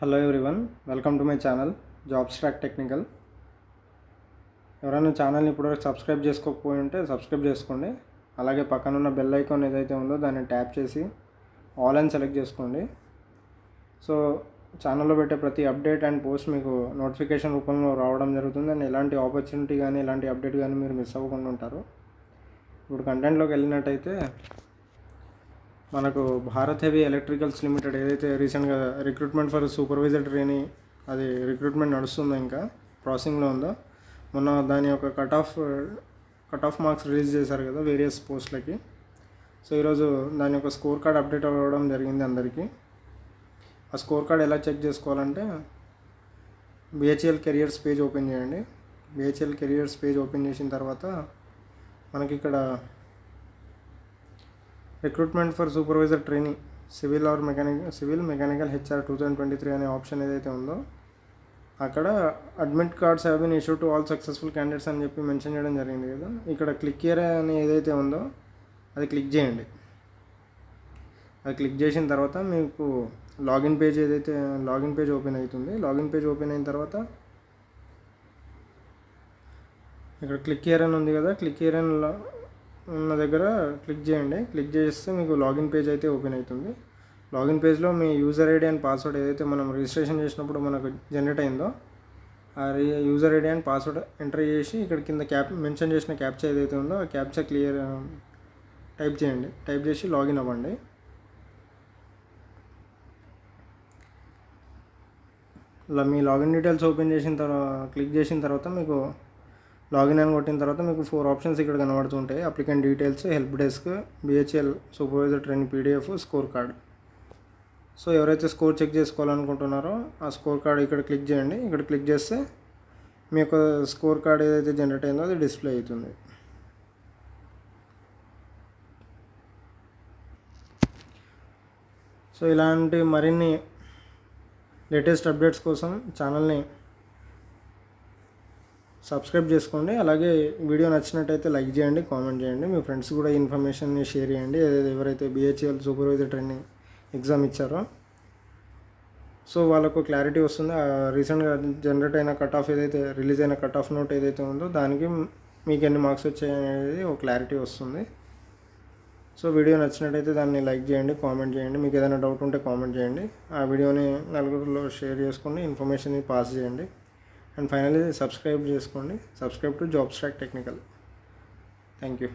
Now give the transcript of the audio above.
Hello everyone welcome to my channel jobs track technical ఎవరైనా ఛానల్ని ఇప్పటివరకు సబ్స్క్రైబ్ చేసుకోకపోయి ఉంటే సబ్స్క్రైబ్ చేసుకోండి. అలాగే పక్కన ఉన్న బెల్ ఐకాన్ ఏదైతే ఉందో దాన్ని ట్యాప్ చేసి ఆల్ అని సెలెక్ట్ చేసుకోండి. సో ఛానల్లో పెట్టే ప్రతి అప్డేట్ అండ్ పోస్ట్ మీకు నోటిఫికేషన్ రూపంలో రావడం జరుగుతుంది. అండ్ ఎలాంటి ఆపర్చునిటీ కానీ ఎలాంటి అప్డేట్ కానీ మీరు మిస్ అవ్వకుండా ఉంటారు. ఇప్పుడు కంటెంట్లోకి వెళ్ళినట్టయితే మనకు భారత్ హెవీ ఎలక్ట్రికల్స్ లిమిటెడ్ ఏదైతే రీసెంట్గా రిక్రూట్మెంట్ ఫర్ సూపర్వైజర్ ట్రైనింగ్ అది రిక్రూట్మెంట్ నడుస్తుందో ఇంకా? ప్రాసెసింగ్లో ఉందో? మొన్న దాని యొక్క cut off cut off marks release చేశారు కదా వేరియస్ పోస్ట్లకి. సో ఈరోజు దాని యొక్క స్కోర్ కార్డ్ అప్డేట్ అవ్వడం జరిగింది అందరికీ. ఆ స్కోర్ కార్డ్ ఎలా చెక్ చేసుకోవాలంటే బిహెచ్ఎల్ కెరియర్స్ పేజ్ ఓపెన్ చేయండి. బిహెచ్ఎల్ కెరియర్స్ పేజ్ ఓపెన్ చేసిన తర్వాత మనకి ఇక్కడ recruitment for supervisor training civil or mechanic civil mechanical HR two thousand twenty three అనే ఆప్షన్ ఏదైతే ఉందో అక్కడ admit cards have been issued to all successful candidates అని చెప్పి మెన్షన్ చేయడం జరిగింది కదా. ఇక్కడ క్లిక్ ఇయర్ అని ఏదైతే ఉందో అది క్లిక్ చేయండి. అది క్లిక్ చేసిన తర్వాత మీకు లాగిన్ పేజ్ ఏదైతే లాగిన్ పేజ్ ఓపెన్ అవుతుంది. లాగిన్ పేజ్ ఓపెన్ అయిన తర్వాత ఇక్కడ క్లిక్ ఇయర్ అని ఉంది కదా. క్లిక్ ఇయర్ అని ఉన్న దగ్గర క్లిక్ చేయండి. క్లిక్ చేస్తే మీకు లాగిన్ పేజ్ అయితే ఓపెన్ అవుతుంది. లాగిన్ పేజ్లో మీ యూజర్ ఐడి అండ్ పాస్వర్డ్ ఏదైతే మనం రిజిస్ట్రేషన్ చేసినప్పుడు మనకు జనరేట్ అయిందో ఆ user ID and password enter చేసి ఇక్కడ కింద క్యాప్ మెన్షన్ చేసిన క్యాప్చా ఏదైతే ఉందో ఆ క్యాప్చా క్లియర్ టైప్ చేయండి. టైప్ చేసి లాగిన్ అవ్వండి. ఇలా మీ లాగిన్ డీటెయిల్స్ ఓపెన్ చేసిన తర్వాత క్లిక్ చేసిన తర్వాత మీకు లాగిన్ అని కొట్టిన తర్వాత మీకు ఫోర్ ఆప్షన్స్ ఇక్కడ కనబడుతుంటాయి. Applicant details help desk BHEL supervisor training PDF score card. So ఎవరైతే స్కోర్ చెక్ చేసుకోవాలనుకుంటున్నారో ఆ స్కోర్ కార్డ్ ఇక్కడ క్లిక్ చేయండి. ఇక్కడ క్లిక్ చేస్తే మీ యొక్క స్కోర్ కార్డ్ ఏదైతే జనరేట్ అయిందో అది డిస్ప్లే అవుతుంది. సో ఇలాంటి మరిన్ని లేటెస్ట్ అప్డేట్స్ కోసం ఛానల్ని సబ్స్క్రైబ్ చేసుకోండి. అలాగే వీడియో నచ్చినట్టయితే లైక్ చేయండి కామెంట్ చేయండి. మీ ఫ్రెండ్స్ కూడా ఇన్ఫర్మేషన్ షేర్ చేయండి. ఏదైతే ఎవరైతే బిహెచ్ఎల్ సూపర్వైజర్ ట్రైనింగ్ ఎగ్జామ్ ఇచ్చారో. సో వాళ్ళకు క్లారిటీ వస్తుంది. రీసెంట్గా జనరేట్ అయిన కట్ ఆఫ్ ఏదైతే రిలీజ్ అయిన కట్ ఆఫ్ నోట్ ఏదైతే ఉందో దానికి మీకు ఎన్ని మార్క్స్ వచ్చాయి అనేది ఒక క్లారిటీ వస్తుంది. సో వీడియో నచ్చినట్టయితే దాన్ని లైక్ చేయండి కామెంట్ చేయండి. మీకు ఏదైనా డౌట్ ఉంటే కామెంట్ చేయండి. ఆ వీడియోని నలుగురిలో షేర్ చేసుకోండి ఇన్ఫర్మేషన్ని పాస్ చేయండి. అండ్ ఫైనల్లీ సబ్స్క్రైబ్ చేసుకోండి. Subscribe to jobs track technical. Thank you.